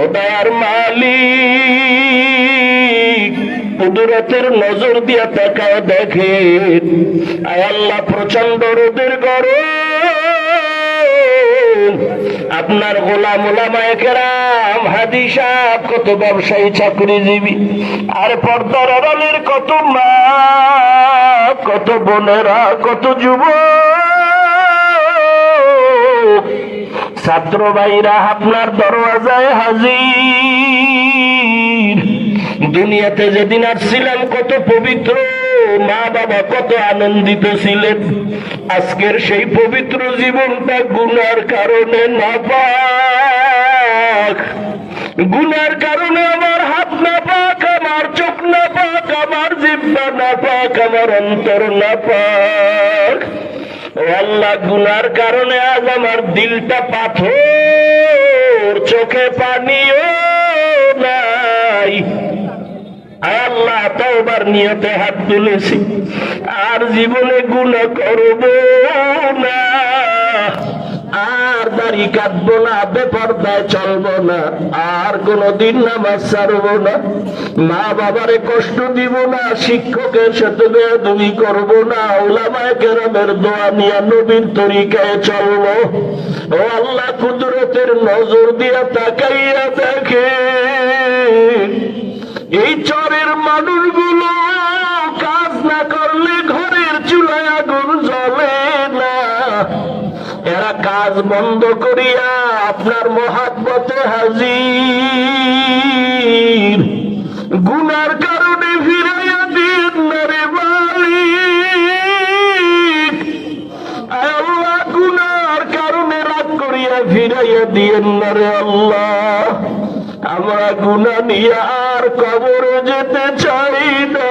ও দয়ার মালিক, কুদরতের নজর দিয়া তাকায় দেখে আল্লাহ প্রচণ্ড রোদের গরম। আপনার গোলাম ওলামায় কেরাম, হাদি সাহেব, কত ব্যবসায়ী, চাকরিজীবী। আর পর্দার আড়ালের কত মা, কত বোনেরা, কত যুবক। ছাত্র ভাইরা, আপনার দরওয়াজায় হাজির। দুনিয়াতে যেদিন আসছিলাম, কত পবিত্র। মা বাবা কত আনন্দিত ছিলেন। আজকের সেই পবিত্র জীবনটা গুনার কারণে না পাক গুনার কারণে আমার হাত না পাক আমার চোখ না পাক আমার জিব্বা না পাক আমার অন্তর না পাক আল্লাহ, গুনার কারণে আজ আমার দিলটা পাথর, চোখে পানিও নাই। আল্লাহ, তওবার নিয়তে হাত তুলেছি, আর জীবনে গুণা করব না। আর দাড়ি কাটবো না, বেপর্দায় চলবো না, আর কোনদিন নামাজ ছাড়বো না। মা বাবারে কষ্ট দিব না, শিক্ষকের সাথে বেয়াদবি করব না, ওলামায় কেরামের দোয়া নিয়ে নবীর তরিকায় চলবো। ও আল্লাহ, কুদরতের নজর দিয়া তাকাইয়া দেখে এই চরের মানুষগুলো কাজ বন্ধ করিয়া আপনার মহাব্বতে হাজির। গুনার কারণে ফিরাইয়া দিন না রে মালিক আল্লাহ, গুনার কারণে রাগ করিয়া ফিরাইয়া দিয়েন না রে আল্লাহ। আমরা গুনা নিয়ে আর কবরে যেতে চাই না।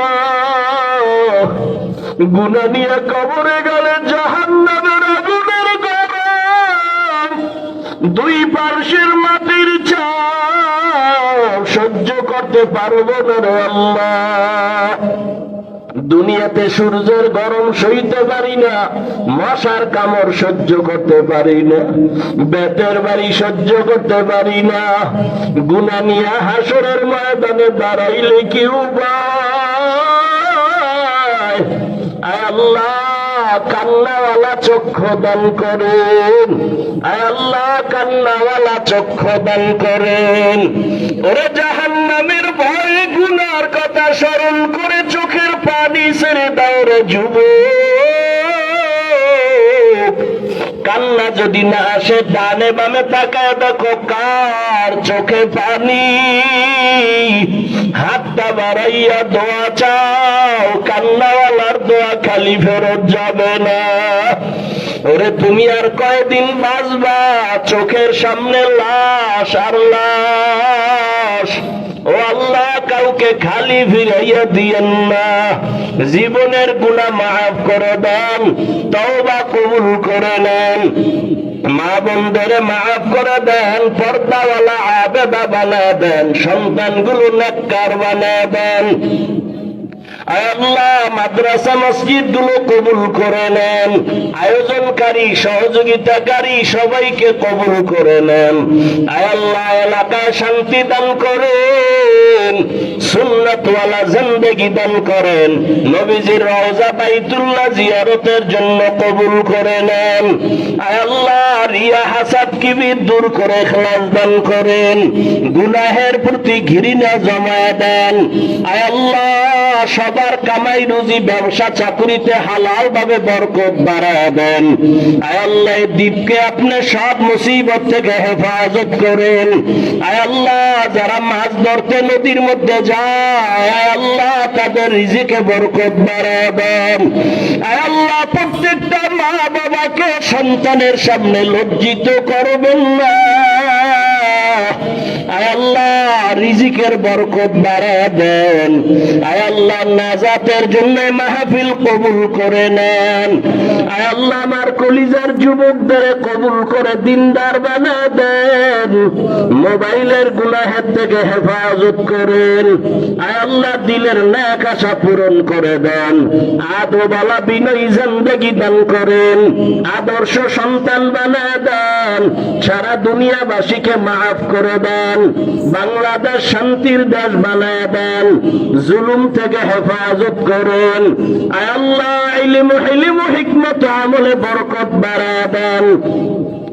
গুনা নিয়ে কবরে গেলে জাহান্নামের গরম দুই পার্শ্বের মাটির চাপ সহ্য করতে পারব না দুনিয়াতে সূর্যের গরম সইতে পারি না, মশার কামড় সহ্য করতে পারি না, বেতের বাড়ি সহ্য করতে পারি না। গুনা নিয়ে হাসরের ময়দানে দাঁড়াইলে কি উপায়? আল্লাহ কান্নাওয়ালা চক্ষু দান করেন। আল্লাহ কান্নাওয়ালা চক্ষু দান করেন। ওরে জাহান্নামের ভয় গুনার কথা স্মরণ করে চোখের পানি ছেড়ে দাও রে যুবক। কান্না যদি না আসে, ডানে বামে তাকায় দেখো কার চোখে পানি। হাতটা বাড়াইয়া দোয়া চাও কান্নাওয়ালার দোয়া খালি ফেরত যাবে না। ওরে, তুমি আর কয়দিন বাঁচবা? চোখের সামনে লাশ আর লাশ। আল্লাহ খালি ফিরাইয়া দিয়েন না। জীবনের গুণা মাফ করে দেন, তওবা কবুল করে নেন। মা বন্ধরে মাফ করে দেন, পর্দাওয়ালা আবেদা বানা দেন, সন্তানগুলো নেককার বানা দেন। আল্লাহ, মাদ্রাসা মসজিদগুলো কবুল করে নেন। আয়োজনকারী, সহযোগিতাকারী সবাইকে কবুল করে নেন। আল্লাহ এলাকায় শান্তি দান করেন। করেন। নবীজির জিয়ারতের জন্য কবুল করে নেন। রিয়া হাসাদ দূর করে খেলাস দান করেন। গুনাহের প্রতি ঘৃণা জমা দেন। আল্লাহ সবার কামাই রুজি ব্যবসা চাকুরিতে হালাল ভাবে বরকত বাড়ায় দেন। আয় আল্লাহ দ্বীপকে আপনি সব মুসিবত থেকে হেফাজত করেন। আয় আল্লাহ, যারা মাছ ধরতে নদীর মধ্যে যায়, আয় আল্লাহ তাদের রিজিকে বরকত বাড়ায় দেন। আয় আল্লাহ, প্রত্যেকটা মা বাবাকে সন্তানের সামনে লজ্জিত করবেন না। রিজিকের বরকত বাড়া দেন। আয় আল্লাহ নাজাতের জন্য মাহফিল কবুল করে নেন। আয় আল্লাহ আমার কলিজার যুবকদের কবুল করে দিনদার বানা দেন। মোবাইলের গুনাহের থেকে হেফাজত করেন। আয় আল্লাহ দিলের ন্যাক আশা পূরণ করে দেন। আদবালা বিনয়ী জিন্দেগি দান করেন। আদর্শ সন্তান বানা দেন। সারা দুনিয়াবাসীকে মাফ করে দেন। বাংলাদেশ শান্তির দেশ বানায় দেন। জুলুম থেকে হেফাজত করেন। আল্লাহ হিকমত আমলে বরকত বাড়ায় দেন।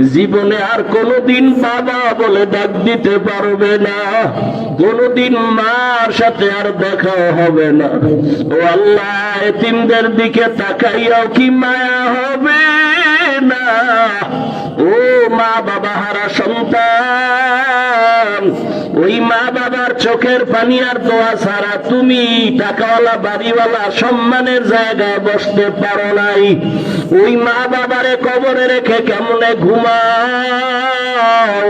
জীবনে আর কোনোদিন বাবা বলে ডাক দিতে পারবে না। কোনোদিন মার সাথে আর দেখা হবে না। ও আল্লাহ, এতিমদের দিকে তাকাইয়াও কি মায়া হবে না? ও মা বাবা হারা সন্তান ওই মা বাবার চোখের পানি আর দোয়া ছাড়া তুমি টাকাওয়ালা, বাড়িওয়ালা সম্মানের জায়গায় বসতে পারো নাই। ওই মা বাবারে কবরে রেখে কেমনে ঘুমাও?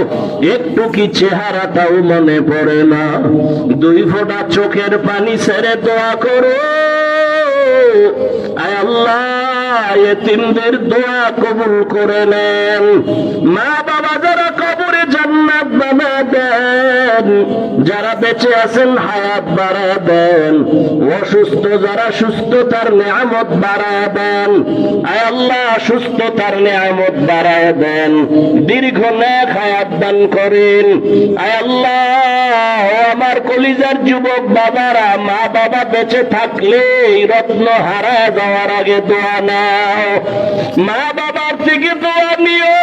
একটু কি চেহারাটাও মনে পড়ে না। দুই ফোঁটা চোখের পানি ছেড়ে দোয়া করো। আয় আল্লাহ এতিমদের দোয়া কবুল করে নেন। মা বাবা যারা কবরে জান্নাত বানা দেন, যারা বেঁচে আছেন হায়াত বাড়া দেন। অসুস্থ যারা সুস্থতার নিয়ামত বাড়া দেন। আল্লাহ সুস্থতার নিয়ামত বাড়ায় দেন। দীর্ঘ নেক হায়াত দান করেন। আল্লাহ, আমার কলিজার যুবক বাবারা, মা বাবা বেঁচে থাকলে রত্ন হারা যাওয়ার আগে দোয়া মা বাবার থেকে দোয়া নিও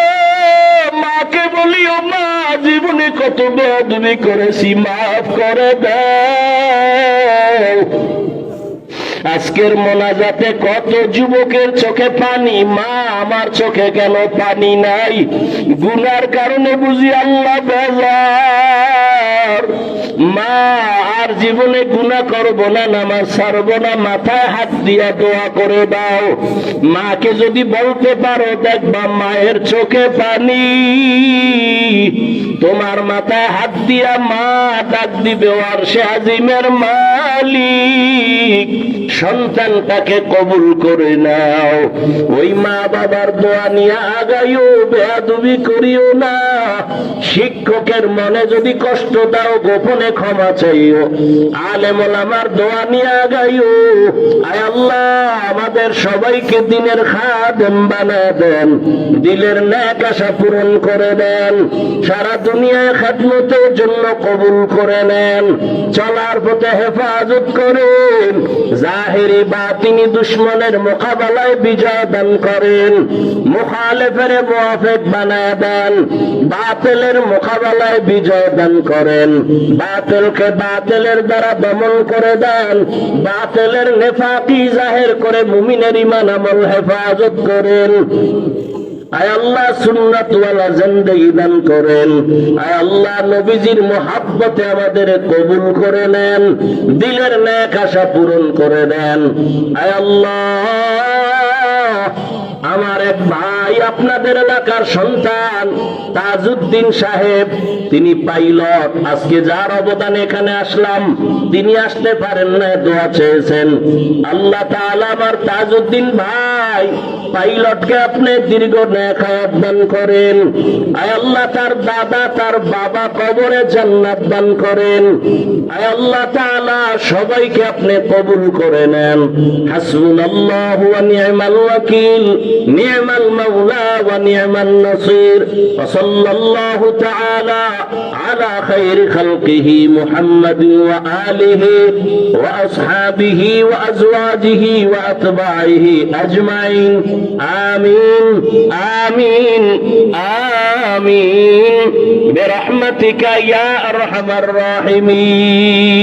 মাকে বলিও, মা, জীবনে কত বেদবি করেছি, মাফ করে দাও। আজকের মোনাজাতে কত যুবকের চোখে পানি, মা, আমার চোখে কেন পানি নাই? গুনার কারণে বুঝি আল্লাহ আর জীবনে গুণা করব না, নামাজ সারবো না, মাথায় হাত দিয়া দোয়া করে দাও। মাকে যদি বলতে পারো, দেখবা মায়ের চোখে পানি। তোমার মাথায় হাত দিয়া মা ডাক দিবে, আর সে আজিমের মালিক। সন্তানটাকে কবুল করে নাও। ওই মা বাবার দোয়া নিয়ে আগাইও, বেয়াদুবি করিও না। শিক্ষকের মনে যদি কষ্ট দাও, গোপনে ক্ষমা চাইও। আলেমল আমার দোয়া নিয়ে আগাইও। আয় আল্লাহ আমাদের সবাইকে দিনের খাদেম বানা দেন, দিলের ন্যাক আশা পূরণ করে দেন, সারা দুনিয়ায় খাদমতের জন্য কবুল করে নেন, চলার পথে হেফাজত করেন, জাহেরি বা তিনি দুশ্মনের মোকাবেলায় বিজয় দান করেন, মুখালেফের মোয়াফেক বানায় দেন, বাতিলের মোকাবেলায় বিজয় দান করেন, বাতিলকে বাতিলের দ্বারা দমন করে দেন, বাতিলের নেফাকি জাহের করে মুমিনের ইমান আমল হেফাজত করেন। নবীজির আমাদের কবুল করে নেন। দিলের ন্যাক আশা পূরণ করে দেন। আয় আল্লাহ আমার এক ভাই আপনাদের এলাকার সন্তান, তাজউদ্দিন সাহেব। তিনি পাইলট। আজকে যার অবদান এখানে আসলাম, তিনি আসতে পারেন না, দোয়া চেয়েছেন। আল্লাহ আমার তাজউদ্দিন ভাই পাইলটকে আপনি দীর্ঘ নেখায়াত দান করেন। আয় আল্লাহ তার দাদা, তার বাবা কবরে জান্নাত দান করেন। আয় আল্লাহ তাআলা সবাইকে আপনি কবুল করে নেন। হাসবুনাল্লাহু ওয়া নি'মাল ওয়াকিল। نعم المولى ونعم النصير وصلى الله تعالى على خير خلقه محمد وآله وأصحابه وأزواجه وأتباعه أجمعين. آمين آمين آمين. برحمتك يا أرحم الراحمين.